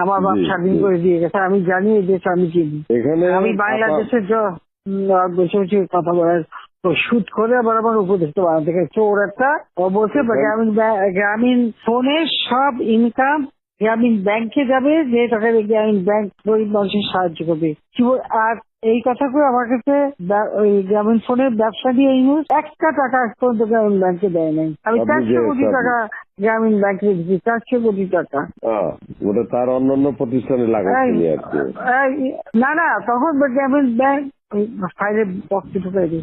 আমার বাপ স্বাধীন করে দিয়ে গেছে আমি জানি এই দেশ আমি চিনি। আমি বাংলাদেশের বসে বসে কথা বলার সুদ করে আবার আমার উপদেষ্টা বানাতে চোর একটা অবশ্যই গ্রামীণ ফোনে সব ইনকাম গ্রামীণ ব্যাংকে যাবে যে টাকা দিয়ে গ্রামীণ ব্যাংক গরিব মানুষের সাহায্য করবে। আর এই কথা করে আমার কাছে ওই গ্রামীণ ফোনের ব্যবসা দিয়ে ইউজ একটা টাকা পর্যন্ত গ্রামীণ ব্যাংকে দেয় নাই। আমি চারশো কোটি টাকা গ্রামীণ ব্যাংকে দিচ্ছি চারশো কোটি টাকা। ওটা তার অন্যান্য প্রতিষ্ঠানে এই- এই- না না তখন গ্রামীণ ব্যাংক ফাইলে বক্সে ঢুকাই দিই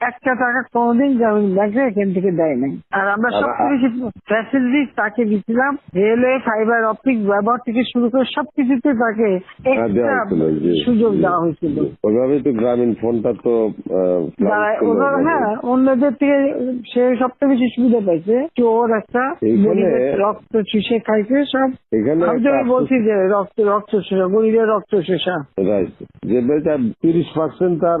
একটা টাকা কোনোদিন গ্রামীণ ব্যাংকে এখান থেকে দেয় নাই। আর আমরা সবচেয়ে বেশি ফ্যাসিলিটি তাকে দিচ্ছিলাম রেলওয়ে ফাইবার অপটিক ব্যবহার থেকে শুরু করে সবকিছুতে তাকে হ্যাঁ, সুযোগ দেওয়া হয়েছিল। জি। ওইভাবেই তো গ্রামীণ ফোনটা তো ওইভাবে। হ্যাঁ অন্যদের থেকে সে সবথেকে বেশি সুবিধা পাইছে চোর একটা রক্ত চুষে খাইছে সব এখানে বলছি যে রক্ত রক্ত শোষা গরিবের রক্ত শোষা রাইট যে বেটা তিরিশ পার্সেন্ট তার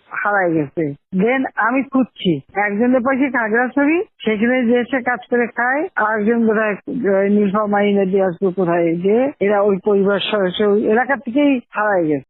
হারায় গেছে। দেন আমি খুঁজছি। একজনের পাশে খাগড়াছড়ি সেখানে যে এসে কাজ করে খায়, আরেকজন একজন নীলফামারি নদী আসবে কোথায়, যে এরা ওই পরিবার সদস্য এলাকা থেকেই হারায় গেছে।